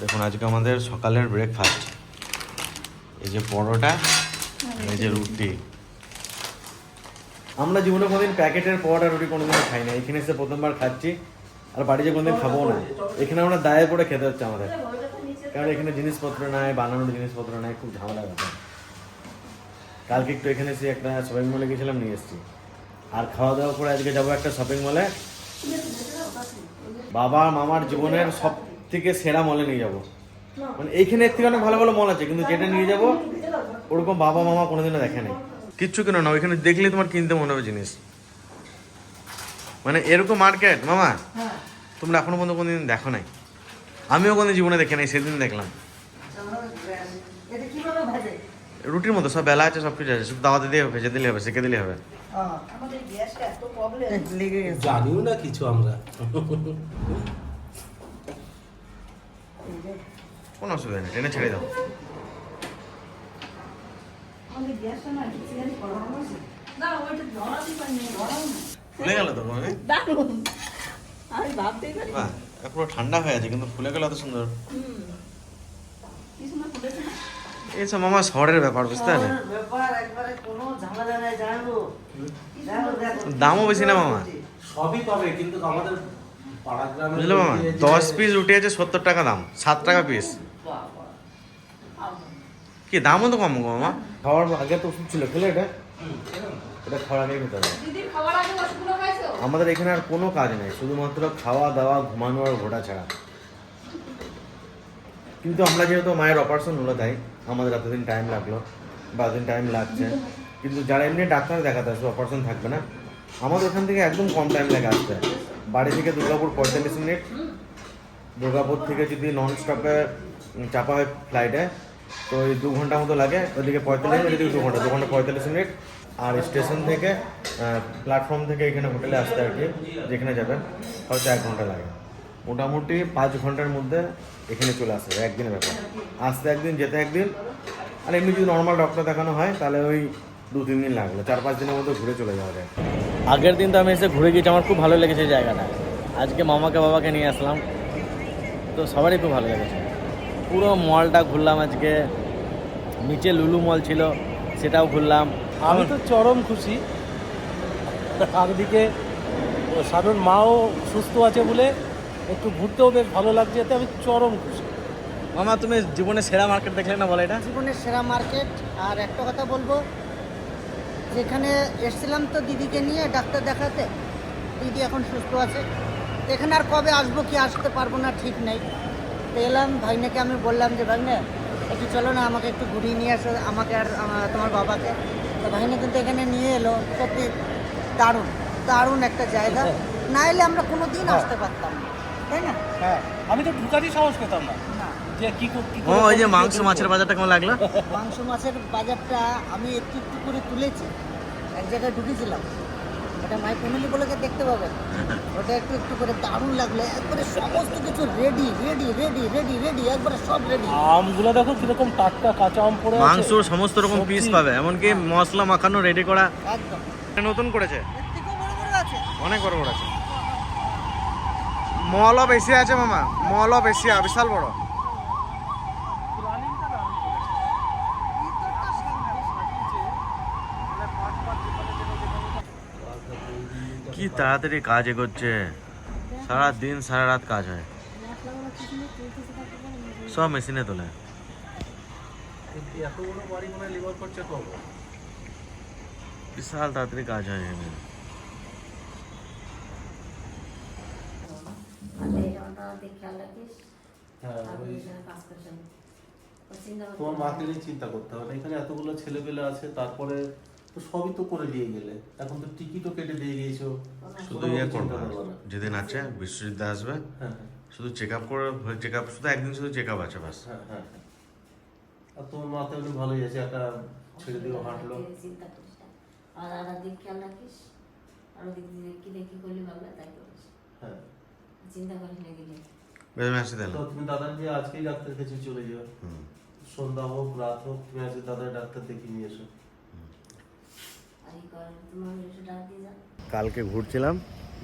দেখুন আজকে আমাদের সকালের ব্রেকফাস্ট এই যে পরোটা এই যে রুটি। আমরা জীবনে কোনোদিন প্যাকেটের পরোটা রুটি কোনোদিন খাই না। এখানে এসে প্রথমবার খাচ্ছি আর বাড়িতে কোনোদিন খাব না। এখানে আমরা দায়ে পড়ে খেতে হচ্ছে আমাদের। কারণ এখানে জিনিসপত্র নাই বানানোর জিনিসপত্র নাই খুব ঝামেলা ব্যাপার। কালকে একটু এখানে এসে একটা শপিং মলে গেছিলাম নিয়ে এসেছি। আর খাওয়া দাওয়া করে আজকে যাব একটা শপিং মলে বাবা মামার জীবনের সব থেকে সেরা মলে নিয়ে যাব। মানে এইখানে এর থেকে অনেক ভালো ভালো মল আছে কিন্তু যেটা নিয়ে যাব ওরকম বাবা মামা কোনোদিনও দেখে নাই। কিচ্ছু কেন না ওইখানে দেখলে তোমার কিনতে মনে হবে জিনিস। মানে এরকম মার্কেট মামা তোমরা এখনও পর্যন্ত কোনোদিন দেখো নাই। আমিও কোনো জীবনে দেখে নাই সেদিন দেখলাম। রুটির মতো সব বেলা আছে সব কিছু আছে শুধু দাওয়াতে দিয়ে ভেজে দিলে হবে সেকে দিলে হবে। আমাদের গ্যাসটা এত প্রবলেম লেগে গেছে। জানিও না কিছু আমরা। কোনো অসুবিধা নেই টেনে ছেড়ে দাও। ফুলে গেল তো পারি ঠান্ডা হয়ে আছে কিন্তু ফুলে গেল এত সুন্দর। এইসব মামা শহরের ব্যাপার বুঝতে পারলে? শহরের ব্যাপার একবারে কোনো ঝামেলা নাই জানো? দেখো দেখো দামও বেশি না মামা। সবই পাবে কিন্তু আমাদের বুঝলে মামা? দশ পিস রুটি আছে সত্তর টাকা দাম সাত টাকা পিস কি দামও তো কম গো মামা? খাওয়ার আগে তো ওষুধ ছিল খেলে এটা? এটা খাওয়ার খেতে হবে। আমাদের এখানে আর কোনো কাজ নেই শুধুমাত্র খাওয়া দাওয়া ঘুমানো আর ঘোরা ছাড়া। কিন্তু আমরা যেহেতু মায়ের অপারেশন হলো তাই আমাদের এতদিন টাইম লাগল বা এতদিন টাইম লাগছে। কিন্তু যারা এমনি ডাক্তার দেখাতে আসবে অপারেশন থাকবে না আমাদের ওখান থেকে একদম কম টাইম লাগে আসতে। বাড়ি থেকে দুর্গাপুর পঁয়তাল্লিশ মিনিট। দুর্গাপুর থেকে যদি নন স্টপে চাপা হয় ফ্লাইটে তো ওই দু ঘণ্টা মতো লাগে। ওইদিকে পঁয়তাল্লিশ মিনিট দু ঘণ্টা দু ঘণ্টা পঁয়তাল্লিশ মিনিট। আর স্টেশন থেকে প্ল্যাটফর্ম থেকে এখানে হোটেলে আসতে আর কি, যেখানে যাবেন, হয়তো এক ঘণ্টা লাগে। মোটামুটি পাঁচ ঘণ্টার মধ্যে এখানে চলে আসবে একদিনের ব্যাপার। আসতে একদিন, যেতে একদিন। আর এমনি যদি নর্মাল ডক্টর দেখানো হয়, তাহলে ওই দু তিন দিন লাগল চার পাঁচ দিনের মধ্যে ঘুরে চলে যাওয়া যায়। আগের দিন তো আমি এসে ঘুরে গিয়েছি আমার খুব ভালো লেগেছে জায়গাটা। আজকে মামাকে বাবাকে নিয়ে আসলাম তো সবারই খুব ভালো লেগেছে। পুরো মলটা ঘুরলাম আজকে নিচে লুলু মল ছিল সেটাও ঘুরলাম। আমি তো চরম খুশি। একদিকে সাধন মাও সুস্থ আছে বলে একটু ঘুরতেও বেশ ভালো লাগছে এতে আমি চরম খুশি। মামা তুমি জীবনে সেরা মার্কেট দেখলে না বলে এটা? জীবনের সেরা মার্কেট আর একটা কথা বলব যেখানে এসেছিলাম তো দিদিকে নিয়ে ডাক্তার দেখাতে। দিদি এখন সুস্থ আছে। এখানে আর কবে আসব কি আসতে পারব না ঠিক নেই। তো এলাম ভাইনাকে আমি বললাম যে ভাইনা একটু চলো না আমাকে একটু ঘুরিয়ে নিয়ে আসো আমাকে আর তোমার বাবাকে। তো ভাইনা কিন্তু এখানে নিয়ে এলো সত্যি দারুণ দারুণ একটা জায়গা। না এলে আমরা কোনো দিন আসতে পারতাম না তাই না? হ্যাঁ আমি তো ঢুকারই সাহস পেতাম না। ও ওই যে মাংস মাছের বাজারটা কেমন লাগল? মাংস মাছের বাজারটা আমি একটু একটু করে তুলেছি। এক জায়গায় ঢুকেছিলাম। ওটা মাই ফ্যামিলি বলে দেখতে পাবেন। ওটা একটু একটু করে দারুণ লাগল। একবারে সমস্ত কিছু ready ready ready ready ready একবারে সব রেডি আমগুলো দেখো কীরকম টাটকা কাঁচা আম পড়ে মাংস সমস্ত রকম পিস পাবে এমনকি মশলা মাখানো রেডি করা। একদম। নতুন করেছে? থেকেও বড় বড় আছে। অনেক বড় বড় আছে। মলও বেশি আছে মামা। মলও বেশি আছে, বিশাল বড়। কি তাড়াতাড়ি কাজ এগোচ্ছে? সারা দিন, সারা রাত কাজ হয়। সব মেশিনে তোলে। বিশাল তাড়াতাড়ি কাজ হয় এখানে। তোমার মাকে নিয়ে চিন্তা করতে হবে। এখানে এতগুলো ছেলেপেলে আছে, তারপরে তো সবই তো করে দিয়ে গেলে। এখন তো টিকিটও কেটে দিয়ে গিয়েছো। শুধু ইয়ে করবে যেদিন আছে বিশ্বজিৎ আসবে। হ্যাঁ হ্যাঁ, শুধু চেক আপ করে চেক আপ শুধু একদিন শুধু চেক আপ আছে বাস হ্যাঁ হ্যাঁ হ্যাঁ। আর তোমার মাতে এমনি ভালোই আছে একটা ছেড়ে দিয়ে হাঁটলো। আর আর দিক খেয়াল রাখিস আর দিক দিয়ে কি দেখি করলি ভাবলে তাই করিস। হ্যাঁ। চিন্তা করিস না গেলে বেশ আমি তাহলে। তো তুমি দাদার নিয়ে আজকেই ডাক্তার কাছে চলে যাও। হুম। সন্ধ্যা হোক রাত হোক তুমি আজকে দাদার ডাক্তার দেখিয়ে নিয়ে এসো আর এই কর তোমার সেটা দিয়ে যা কালকে ঘুরছিলাম,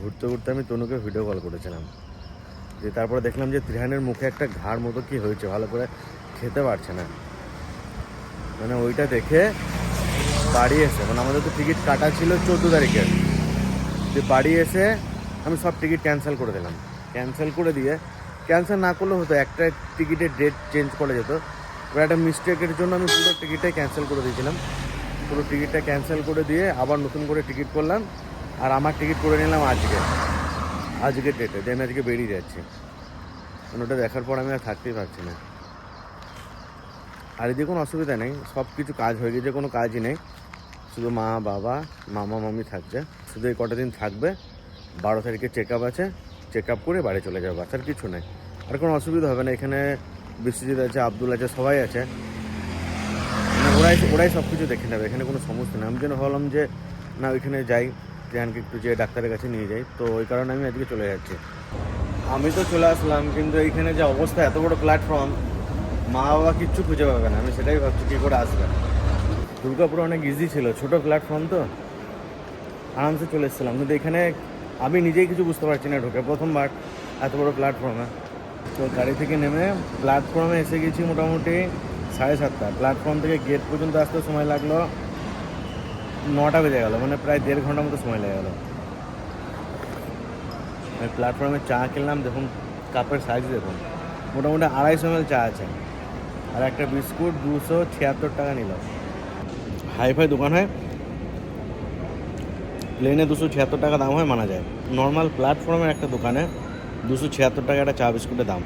ঘুরতে ঘুরতে আমি তনুকে ভিডিও কল করেছিলাম। যে তারপরে দেখলাম যে ত্রিহানের মুখে একটা ঘাড় মতো কি হয়েছে, ভালো করে খেতে পারছে না। মানে ওইটা দেখে বাড়ি এসে মানে আমাদের তো টিকিট কাটা ছিল চোদ্দ তারিখের যে বাড়ি এসে আমি সব টিকিট ক্যান্সেল করে দিলাম। ক্যান্সেল করে দিয়ে ক্যান্সেল না করলে হতো, একটা টিকিটের ডেট চেঞ্জ করা যেত। এবার একটা মিস্টেকের জন্য আমি পুরো টিকিটটাই ক্যান্সেল করে দিয়েছিলাম। পুরো টিকিটটা ক্যান্সেল করে দিয়ে আবার নতুন করে টিকিট করলাম। আর আমার টিকিট করে নিলাম আজকে। আজকের ডেটে যে আমি আজকে বেরিয়ে যাচ্ছি। মানে ওটা দেখার পর আমি আর থাকতেই পারছি না। আর এদিকে কোনো অসুবিধা নেই। সব কিছু কাজ হয়ে গেছে, কোনো কাজই নেই। শুধু মা, বাবা, মামা, মামি থাকছে। শুধু এই কটা দিন থাকবে। বারো তারিখে চেক আপ আছে। চেক আপ করে বাড়ি চলে যাবে। বাচ্চার কিছু নেই। আর কোনো অসুবিধা হবে না। এখানে বিশ্বজিৎ আছে, আব্দুল আছে, সবাই আছে। ওরাই ওরাই সব কিছু দেখে নেবে, এখানে কোনো সমস্যা নেই। আমি যেন ভাবলাম যে, না, ওইখানে যাই, ধ্যানকে একটু যে ডাক্তারের কাছে নিয়ে যাই। তো ওই কারণে আমি আজকে চলে যাচ্ছি। আমি তো চলে আসলাম, কিন্তু এইখানে যে অবস্থা, এত বড় প্ল্যাটফর্ম মা বাবা কিচ্ছু খুঁজে পাবে না। আমি সেটাই ভাবছি, কী করে আসবে? দুর্গাপুর অনেক ইজি ছিল, ছোট প্ল্যাটফর্ম তো। আরামসে চলে এসেছিলাম। কিন্তু এখানে আমি নিজেই কিছু বুঝতে পারছি না, ঢুকে প্রথমবার এত বড় প্ল্যাটফর্মে তো গাড়ি থেকে নেমে প্ল্যাটফর্মে এসে গেছি মোটামুটি সাড়ে সাতটা। প্ল্যাটফর্ম থেকে গেট পর্যন্ত আসতে সময় লাগল নটা বেজে গেল মানে প্রায় দেড় ঘণ্টার মতো সময় লেগে গেলো। আমি প্ল্যাটফর্মে চা কিনলাম দেখুন কাপের সাইজ দেখুন। মোটামুটি আড়াইশো এমএল চা আছে। আর একটা বিস্কুট দুশো ছিয়াত্তর টাকা নিল। হাই ফাই দোকান হয় প্লেনে দুশো ছিয়াত্তর টাকা দাম হয়, মানা যায়। নর্মাল প্ল্যাটফর্মের একটা দোকানে দুশো ছিয়াত্তর টাকা একটা চা বিস্কুটের দাম।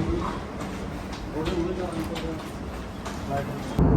ਉਹਦੇ ਉਹਦੇ ਨਾਲ ਹੀ ਕਰਦਾ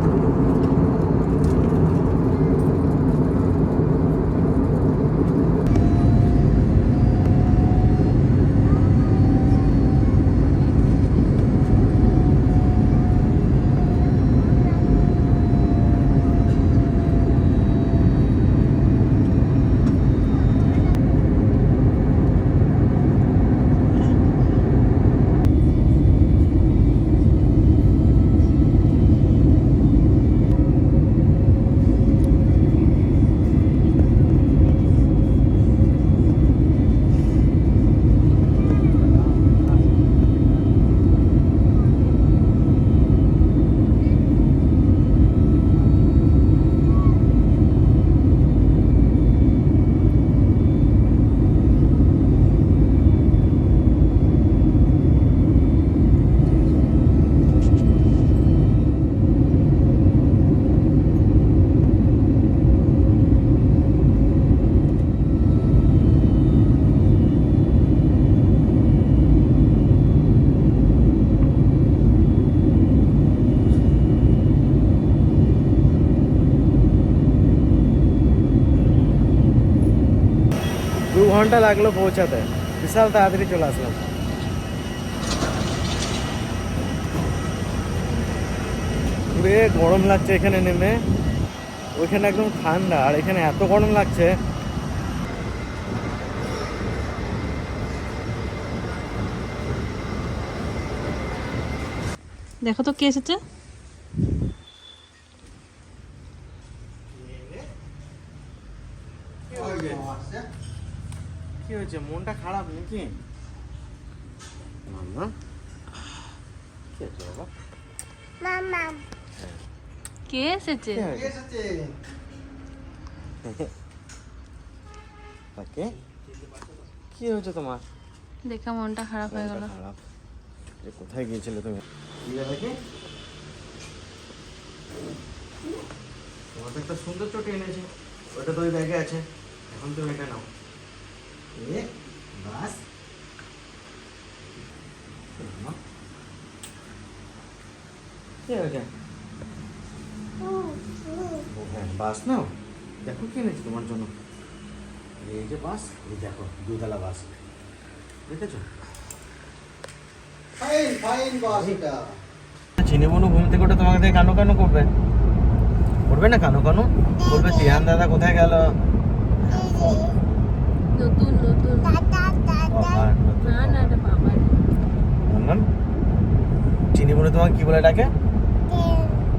ঘণ্টা লাগল পৌঁছাতে। বিশাল তাড়াতাড়ি চলে আসলাম। পুরে গরম লাগছে এখানে নেমে। ওইখানে একদম ঠান্ডা, আর এখানে এত গরম লাগছে। দেখো তো কে এসেছে? কি হয়েছে? মনটা খারাপ নাকি? মাম্মা? কি হয়েছে বাবা? কে এসেছে? কি হয়েছে ওকে কি হয়েছে তোমার? দেখে মনটা খারাপ হয়ে গেল। খারাপ। যে কোথায় গিয়েছিলে তুমি? তোমার তো একটা সুন্দর চটি এনেছি। ওটা তো ওই ব্যাগে আছে। এখন তুমি এটা নাও। হয়েছে হ্যাঁ বাস নাও দেখো কি এনেছি তোমার জন্য এই যে বাস এই দেখো দুতলা বাস দেখেছ ফাইন ফাইন বাস এটা চিনি মনু ঘুম থেকে উঠে তোমাকে দেখে কানো কানো করবে করবে না কানো কানো বলবে তিয়ান দাদা কোথায় গেল? নতুন নতুন। না না এটা বাবার। বললাম চিনি মনু তোমাকে কি বলে ডাকে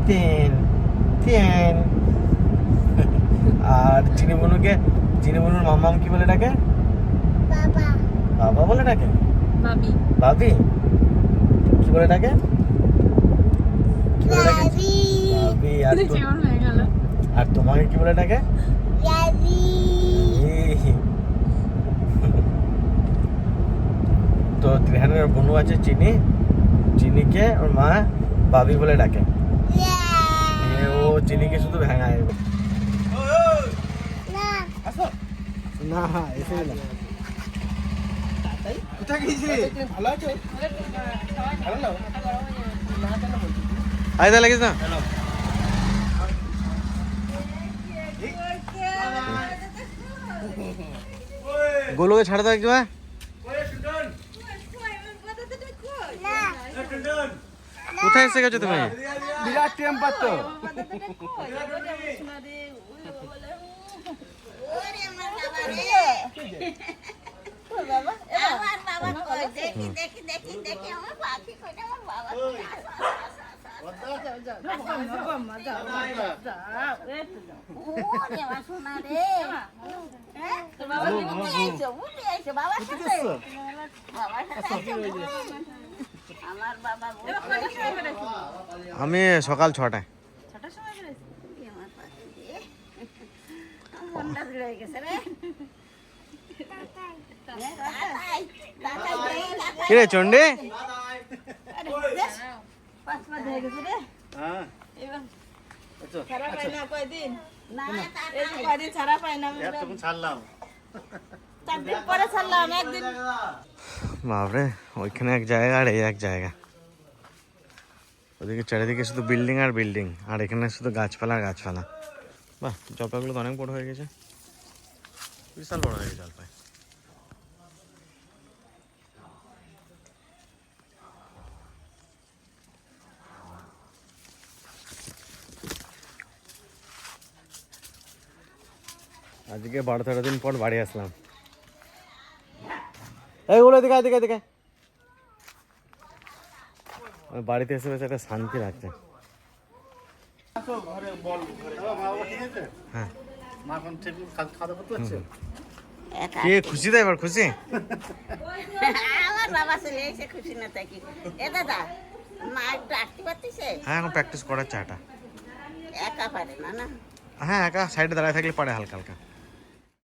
তিন তিন আর চিনি বনুকে চিনি বনুর মামাম কি বলে ডাকে বাবা। বাবা বলে ডাকে ভাবি। ভাবি? কি বলে ডাকে কি বলে ডাকে ভাবি। হয়ে আর তোমাকে কি বলে ডাকে এই। তো ত্রিহানের বনু আছে চিনি চিনিকে ওর মা বাবি বলে ডাকে। ও চিনিকে শুধু ভেঙায়। না। এসে না কোথায় গেছিলি? ভালো আছো? আয় লাগিস না। গোলুকে ছাড়ে দাও একটু হ্যাঁ কোথায় এসে গেছো তুমি? বিরাট টেম্পার তো আমার বাবা আমি সকাল ছটায়। কিরে চন্ডে। হ্যাঁ দিন পরে ছাড়লাম একদিন। বাপরে, ওইখানে এক জায়গা আর এই এক জায়গা। ওদিকে চারিদিকে শুধু বিল্ডিং আর বিল্ডিং আর এখানে শুধু গাছপালা আর গাছপালা। বাহ, জলপাইগুলো তো অনেক বড় হয়ে গেছে। বিশাল বড় হয়ে গেছে জলপাই। আজকে বারো তেরো দিন পর বাড়ি আসলাম। এইগুলো দিকে দিকে দিকে বাড়িতে এসে বেশ একটা শান্তি লাগছে। হ্যাঁ। কে খুশি তো এবার খুশি? আমার বাবা চলে এসে খুশি না থাকি। এ দাদা মা একটু আসতে পারতেছে? হ্যাঁ এখন প্র্যাকটিস করার চাটা। একা পারে না না? হ্যাঁ একা সাইডে দাঁড়ায় থাকলে পারে হালকা হালকা।